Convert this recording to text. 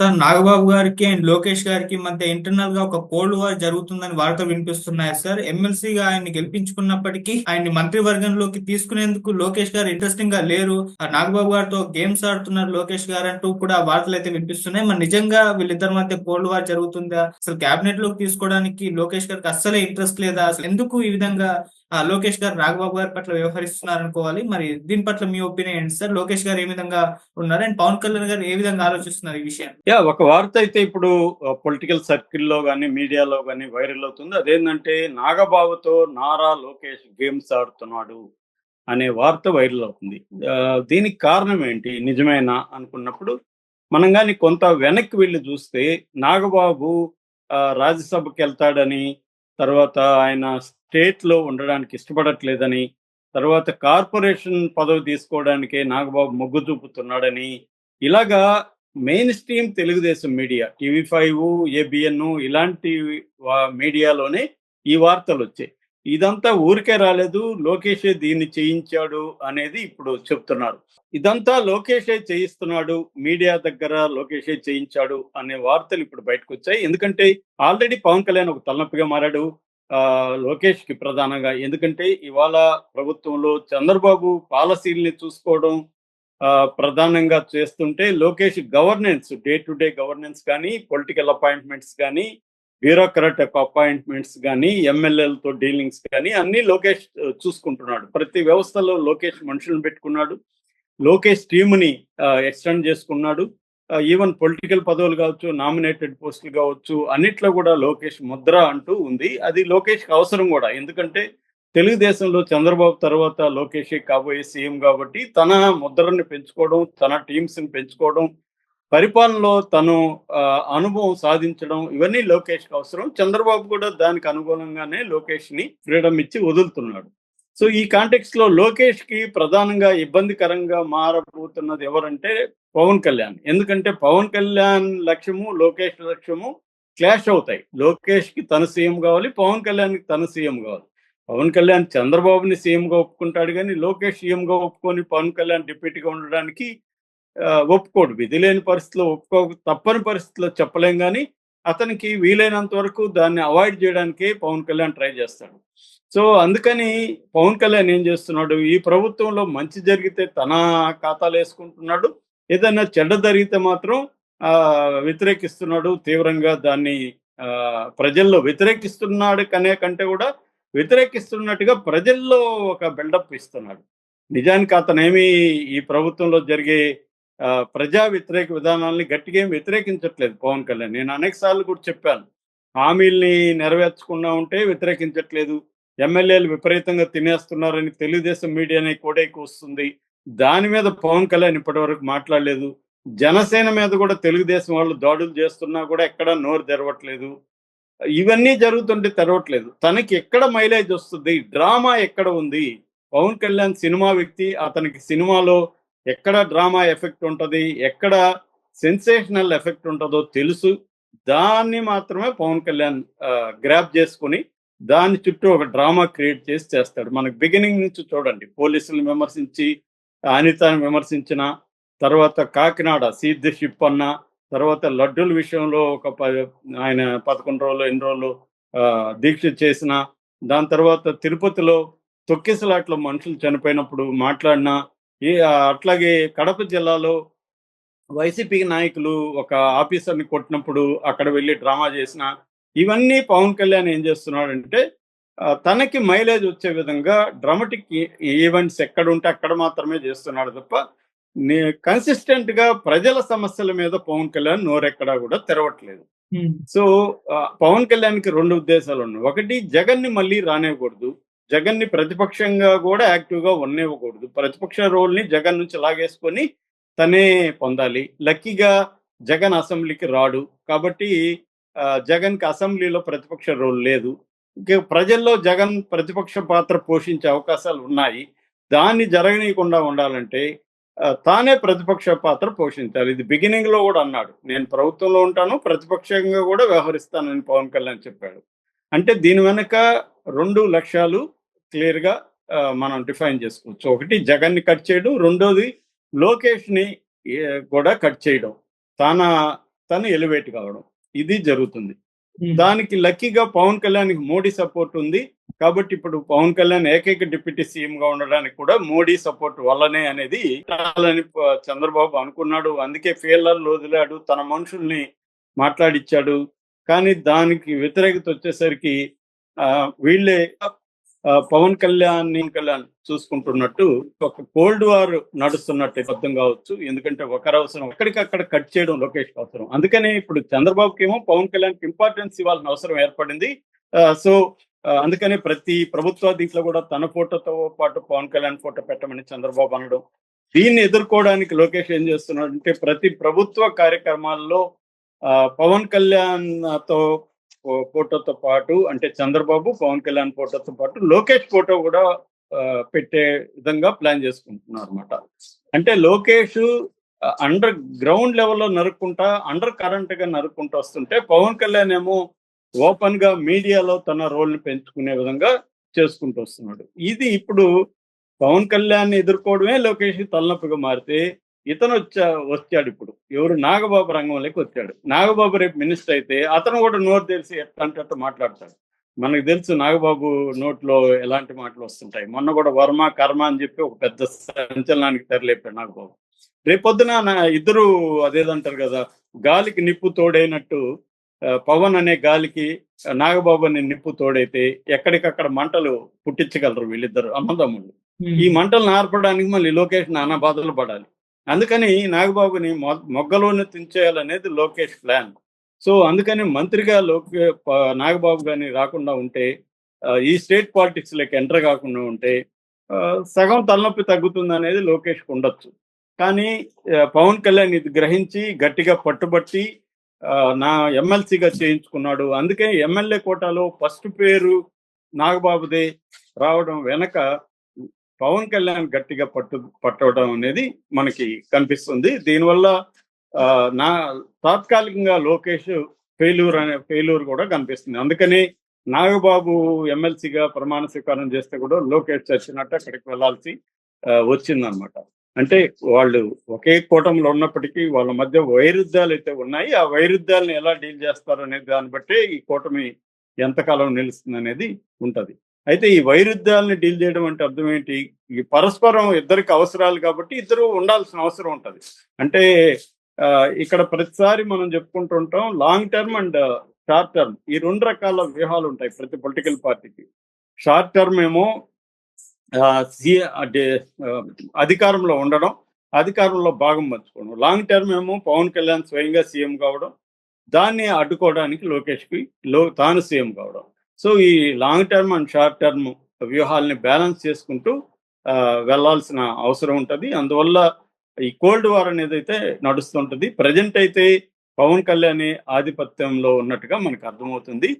Sir Nagababu గారికి and Lokesh గారికి మధ్య ఇంటర్నల్గా ఒక కోల్డ్ వార్ జరుగుతుందని వార్తలు వినిపిస్తున్నాయి సార్. ఎమ్మెల్సీగా ఆయన్ని గెలిపించుకున్నప్పటికీ ఆయన్ని మంత్రివర్గంలోకి తీసుకునేందుకు లోకేష్ గారు ఇంట్రెస్టింగ్గా లేరు. నాగబాబు గారితో గేమ్స్ ఆడుతున్నారు లోకేష్ గారు అంటూ కూడా వార్తలు అయితే వినిపిస్తున్నాయి. మరి నిజంగా వీళ్ళిద్దరి మధ్య కోల్డ్ వార్ జరుగుతుందా? అసలు కేబినెట్లోకి తీసుకోవడానికి లోకేష్ గారికి అస్సలే ఇంట్రెస్ట్ లేదా? అసలు ఎందుకు ఈ విధంగా లోకేష్ గారు నాగబాబు గారి పట్ల వ్యవహరిస్తున్నారు అనుకోవాలి మరి దీని పట్ల మీ ఒపీనియన్ ఏంటి సార్? లోకేష్ గారు ఏ విధంగా ఉన్నారు? అండ్ పవన్ కళ్యాణ్ గారు ఏ విధంగా ఆలోచిస్తున్నారు ఈ విషయం? యా ఒక వార్త అయితే ఇప్పుడు పొలిటికల్ సర్కిల్లో కానీ మీడియాలో కానీ వైరల్ అవుతుంది. అదేంటంటే నాగబాబుతో నారా లోకేష్ గేమ్స్ ఆడుతున్నాడు అనే వార్త వైరల్ అవుతుంది. దీనికి కారణం ఏంటి? నిజమేనా అనుకున్నప్పుడు మనం కానీ కొంత వెనక్కి వెళ్ళి చూస్తే నాగబాబు ఆ, రాజ్యసభకి వెళ్తాడని తర్వాత ఆయన స్టేట్లో ఉండడానికి ఇష్టపడట్లేదని తర్వాత కార్పొరేషన్ పదవి తీసుకోవడానికే నాగబాబు మొగ్గు చూపుతున్నాడని ఇలాగా mainstream Telugu Desam media TV five ABN ఇలాంటి మీడియాలోనే ఈ వార్తలు వచ్చాయి. ఇదంతా ఊరికే రాలేదు లోకేషే దీన్ని చేయించాడు అనేది ఇప్పుడు చెప్తున్నారు. ఇదంతా లోకేషే చేయిస్తున్నాడు మీడియా దగ్గర లోకేషే చేయించాడు అనే వార్తలు ఇప్పుడు బయటకు వచ్చాయి. ఎందుకంటే ఆల్రెడీ పవన్ కళ్యాణ్ ఒక తలనొప్పిగా మారాడు ఆ, లోకేష్కి ప్రధానంగా. ఎందుకంటే ఇవాళ ప్రభుత్వంలో చంద్రబాబు పాలసీల్ని చూసుకోవడం ఆ, ప్రధానంగా చేస్తుంటే Lokesh governance day to day governance కానీ పొలిటికల్ అపాయింట్మెంట్స్ కానీ బ్యూరోక్రాట్ అపాయింట్మెంట్స్ కానీ ఎమ్మెల్యేలతో డీలింగ్స్ కానీ అన్ని లోకేష్ చూసుకుంటున్నాడు. ప్రతి వ్యవస్థలో లోకేష్ మనుషులను పెట్టుకున్నాడు. లోకేష్ టీముని ఎక్స్టెండ్ చేసుకున్నాడు. ఈవెన్ పొలిటికల్ పదవులు కావచ్చు నామినేటెడ్ పోస్టులు కావచ్చు అన్నిట్లో కూడా లోకేష్ ముద్ర అంటూ ఉంది. అది లోకేష్కి అవసరం కూడా. ఎందుకంటే తెలుగుదేశంలో చంద్రబాబు తర్వాత లోకేష్ కాబోయే సీఎం కాబట్టి తన ముద్రని పెంచుకోవడం తన టీమ్స్ని పెంచుకోవడం పరిపాలనలో తను ఆ, అనుభవం సాధించడం ఇవన్నీ లోకేష్కి అవసరం. చంద్రబాబు కూడా దానికి అనుగుణంగానే లోకేష్ని ఫ్రీడమ్ ఇచ్చి వదులుతున్నాడు. సో ఈ కాంటెక్స్లో లో లోకేష్కి ప్రధానంగా ఇబ్బందికరంగా మారబోతున్నది ఎవరంటే పవన్ కళ్యాణ్. ఎందుకంటే పవన్ కళ్యాణ్ లక్ష్యము లోకేష్ లక్ష్యము క్లాష్ అవుతాయి. లోకేష్కి తన సీఎం కావాలి పవన్ కళ్యాణ్కి తన సీఎం కావాలి. పవన్ కళ్యాణ్ చంద్రబాబుని సీఎంగా ఒప్పుకుంటాడు కానీ లోకేష్ సీఎంగా ఒప్పుకొని పవన్ కళ్యాణ్ డిప్యూటీగా ఉండడానికి ఒప్పుకోడు. విధి లేని పరిస్థితిలో ఒప్పుకో తప్పని పరిస్థితిలో చెప్పలేం కానీ అతనికి వీలైనంత వరకు దాన్ని అవాయిడ్ చేయడానికే పవన్ కళ్యాణ్ ట్రై చేస్తాడు. సో అందుకని పవన్ కళ్యాణ్ ఏం చేస్తున్నాడు? ఈ ప్రభుత్వంలో మంచి జరిగితే తన ఖాతాలు వేసుకుంటున్నాడు. ఏదైనా చెడ్డ జరిగితే మాత్రం ఆ, వ్యతిరేకిస్తున్నాడు తీవ్రంగా దాన్ని ఆ, ప్రజల్లో వ్యతిరేకిస్తున్నాడు కనే కంటే కూడా వ్యతిరేకిస్తున్నట్టుగా ప్రజల్లో ఒక బిల్డప్ ఇస్తున్నాడు. నిజానికి అతనేమి ఈ ప్రభుత్వంలో జరిగే ఆ, ప్రజా వ్యతిరేక విధానాల్ని గట్టిగా ఏం వ్యతిరేకించట్లేదు పవన్ కళ్యాణ్. నేను అనేక సార్లు కూడా చెప్పాను. హామీల్ని నెరవేర్చకుండా ఉంటే వ్యతిరేకించట్లేదు. ఎమ్మెల్యేలు విపరీతంగా తినేస్తున్నారని తెలుగుదేశం మీడియానే కూడా వస్తుంది. దాని మీద పవన్ కళ్యాణ్ ఇప్పటివరకు మాట్లాడలేదు. జనసేన మీద కూడా తెలుగుదేశం వాళ్ళు దాడులు చేస్తున్నా కూడా ఎక్కడ నోరు తెరవట్లేదు. ఇవన్నీ జరుగుతుంటే తెరవట్లేదు. తనకి ఎక్కడ మైలేజ్ వస్తుంది? డ్రామా ఎక్కడ ఉంది? పవన్ కళ్యాణ్ సినిమా వ్యక్తి అతనికి సినిమాలో ఎక్కడ డ్రామా ఎఫెక్ట్ ఉంటుంది? ఎక్కడ సెన్సేషనల్ ఎఫెక్ట్ ఉంటుందో తెలుసు. దాన్ని మాత్రమే పవన్ కళ్యాణ్ గ్రాప్ చేసుకుని దాని చుట్టూ ఒక డ్రామా క్రియేట్ చేసి చేస్తాడు. మనకు బిగినింగ్ నుంచి చూడండి. పోలీసులను విమర్శించి అనితను విమర్శించిన తర్వాత కాకినాడ సీద్ షిప్ అన్న తర్వాత లడ్డూల విషయంలో ఒక ఆయన పదకొండు రోజులు ఎన్ని రోజులు దీక్ష చేసిన దాని తర్వాత తిరుపతిలో తొక్కిసలాట్లో మనుషులు చనిపోయినప్పుడు మాట్లాడిన ఈ అట్లాగే కడప జిల్లాలో వైసీపీ నాయకులు ఒక ఆఫీసర్ని కొట్టినప్పుడు అక్కడ వెళ్ళి డ్రామా చేసిన ఇవన్నీ పవన్ కళ్యాణ్ ఏం చేస్తున్నాడంటే తనకి మైలేజ్ వచ్చే విధంగా డ్రామాటిక్ ఈవెంట్స్ ఎక్కడ ఉంటే అక్కడ మాత్రమే చేస్తున్నాడు తప్ప కన్సిస్టెంట్గా ప్రజల సమస్యల మీద పవన్ కళ్యాణ్ నోరెక్కడా కూడా తెరవట్లేదు. సో పవన్ కళ్యాణ్కి రెండు ఉద్దేశాలు ఉన్నాయి. ఒకటి జగన్ని మళ్ళీ రానివ్వకూడదు. జగన్ని ప్రతిపక్షంగా కూడా యాక్టివ్గా ఉన్నివ్వకూడదు. ప్రతిపక్ష రోల్ని జగన్ నుంచి లాగేసుకొని తనే పొందాలి. లక్కీగా జగన్ అసెంబ్లీకి రాడు. కాబట్టి జగన్కి అసెంబ్లీలో ప్రతిపక్ష రోల్ లేదు. ప్రజల్లో జగన్ ప్రతిపక్ష పాత్ర పోషించే అవకాశాలు ఉన్నాయి. దాన్ని జరగనీయకుండా ఉండాలంటే తానే ప్రతిపక్ష పాత్ర పోషించాలి. ఇది బిగినింగ్లో కూడా అన్నాడు. నేను ప్రభుత్వంలో ఉంటాను ప్రతిపక్షంగా కూడా వ్యవహరిస్తానని పవన్ కళ్యాణ్ చెప్పాడు. అంటే దీని వెనుక రెండు లక్ష్యాలు క్లియర్గా మనం డిఫైన్ చేసుకోవచ్చు. ఒకటి జగన్ని కట్ చేయడం రెండోది లోకేష్ని కూడా కట్ చేయడం. తన తను ఎలివేట్ కావడం. ఇది జరుగుతుంది. Hmm. దానికి లక్కీగా పవన్ కళ్యాణ్ మోడీ సపోర్ట్ ఉంది. కాబట్టి ఇప్పుడు పవన్ కళ్యాణ్ ఏకైక డిప్యూటీ సీఎం గా ఉండడానికి కూడా మోడీ సపోర్ట్ వల్లనే అనేది చంద్రబాబు అనుకున్నాడు. అందుకే ఫెయిలర్ వదిలాడు. తన మనుషుల్ని మాట్లాడిచ్చాడు. కానీ దానికి వ్యతిరేకత వచ్చేసరికి ఆ, వీళ్ళే పవన్ కళ్యాణ్ కళ్యాణ్ చూసుకుంటున్నట్టు ఒక కోల్డ్ వార్ నడుస్తున్నట్టు అర్థం కావచ్చు. ఎందుకంటే ఒకరు అవసరం ఎక్కడికక్కడ కట్ చేయడం లోకేష్ అవసరం. అందుకనే ఇప్పుడు చంద్రబాబుకి ఏమో పవన్ కళ్యాణ్ ఇంపార్టెన్స్ ఇవ్వాల్సిన అవసరం ఏర్పడింది. ఆ, సో అందుకనే ప్రతి ప్రభుత్వ దీంట్లో కూడా తన ఫోటోతో పాటు పవన్ కళ్యాణ్ ఫోటో పెట్టమని చంద్రబాబు అనడం. దీన్ని ఎదుర్కోవడానికి లోకేష్ ఏం చేస్తున్నాడు అంటే ప్రతి ప్రభుత్వ కార్యక్రమాల్లో ఆ, పవన్ కళ్యాణ్తో ఫోటోతో పాటు అంటే చంద్రబాబు పవన్ కళ్యాణ్ ఫోటోతో పాటు లోకేష్ ఫోటో కూడా పెట్టే విధంగా ప్లాన్ చేసుకుంటున్నారు అనమాట అంటే లోకేష్ అండర్ గ్రౌండ్ లెవెల్లో నరుక్కుంటా అండర్ కరెంట్గా నరుక్కుంటూ వస్తుంటే పవన్ కళ్యాణ్ ఏమో ఓపెన్గా మీడియాలో తన రోల్ని పెంచుకునే విధంగా చేసుకుంటూ వస్తున్నాడు. ఇది ఇప్పుడు పవన్ కళ్యాణ్ ఎదుర్కోవడమే లోకేష్ తలనొప్పిగా మారితే ఇతను వచ్చా వచ్చాడు ఇప్పుడు. ఎవరు? నాగబాబు రంగంలోకి వచ్చాడు. నాగబాబు రేపు మినిస్టర్ అయితే అతను కూడా నోరు తెలిసి ఎట్లా అంటే అట్లా మాట్లాడతాడు? మనకు తెలుసు నాగబాబు నోట్లో ఎలాంటి మాటలు వస్తుంటాయి. మొన్న కూడా వర్మ కర్మ అని చెప్పి ఒక పెద్ద సంచలనానికి తెరలేపాడు నాగబాబు. రేపొద్దున ఇద్దరు అదేదంటారు కదా గాలికి నిప్పు తోడైనట్టు పవన్ అనే గాలికి నాగబాబు అనే నిప్పు తోడైతే ఎక్కడికక్కడ మంటలు పుట్టించగలరు వీళ్ళిద్దరు అన్నదమ్ముళ్ళు. ఈ మంటలు నార్పడానికి మళ్ళీ లోకేష్ నానా బాధలు పడాలి. అందుకని నాగబాబుని మొగ్గలోనే తుంచేయాలనేది లోకేష్ ప్లాన్. సో అందుకని మంత్రిగా లోకే నాగబాబు గారిని రాకుండా ఉంటే ఈ స్టేట్ పాలిటిక్స్ లకి ఎంటర్ కాకుండా ఉంటే ఆ, సగం తలనొప్పి తగ్గుతుంది అనేది లోకేష్ ఉండొచ్చు. కానీ పవన్ కళ్యాణ్ ఇది గ్రహించి గట్టిగా పట్టుబట్టి నా ఎమ్మెల్సీగా చేయించుకున్నాడు. అందుకే ఎమ్మెల్యే కోటాలో ఫస్ట్ పేరు నాగబాబుదే రావడం వెనక పవన్ కళ్యాణ్ గట్టిగా పట్టు పట్టవడం అనేది మనకి కనిపిస్తుంది. దీనివల్ల ఆ, నా తాత్కాలికంగా లోకేష్ ఫెయిల్యూర్ అనే ఫెయిల్యూర్ కూడా కనిపిస్తుంది. అందుకని నాగబాబు ఎమ్మెల్సీగా ప్రమాణ స్వీకారం చేస్తే కూడా లోకేష్ చచ్చినట్టు అక్కడికి వెళ్ళాల్సి వచ్చిందనమాట. అంటే వాళ్ళు ఒకే కూటమిలో ఉన్నప్పటికీ వాళ్ళ మధ్య వైరుధ్యాలు అయితే ఉన్నాయి. ఆ వైరుధ్యాలను ఎలా డీల్ చేస్తారు అనే దాన్ని బట్టి ఈ కూటమి ఎంతకాలం నిలుస్తుంది అనేది ఉంటది. అయితే ఈ వైరుధ్యాలను డీల్ చేయడం అంటే అర్థం ఏంటి? ఈ పరస్పరం ఇద్దరికి అవసరాలు కాబట్టి ఇద్దరు ఉండాల్సిన అవసరం ఉంటది. అంటే ఇక్కడ ప్రతిసారి మనం చెప్పుకుంటుంటాం long term and short term ఈ రెండు రకాల వ్యూహాలు ఉంటాయి ప్రతి పొలిటికల్ పార్టీకి షార్ట్ టర్మ్ ఏమో ఆ, సి- అధికారంలో ఉండడం అధికారంలో భాగం పంచుకోవడం. లాంగ్ టర్మ్ ఏమో పవన్ కళ్యాణ్ స్వయంగా సీఎం కావడం దాన్ని అడ్డుకోవడానికి లోకేష్కి లో తాను సీఎం కావడం. సో ఈ long term and short term వ్యూహాలని balance చేసుకుంటూ ఆ, వెళ్ళాల్సిన అవసరం ఉంటుంది. అందువల్ల ఈ కోల్డ్ వార్ అనేది అయితే నడుస్తుంటది. ప్రజెంట్ అయితే పవన్ కళ్యాణ్ ఆధిపత్యంలో ఉన్నట్టుగా మనకు అర్థమవుతుంది.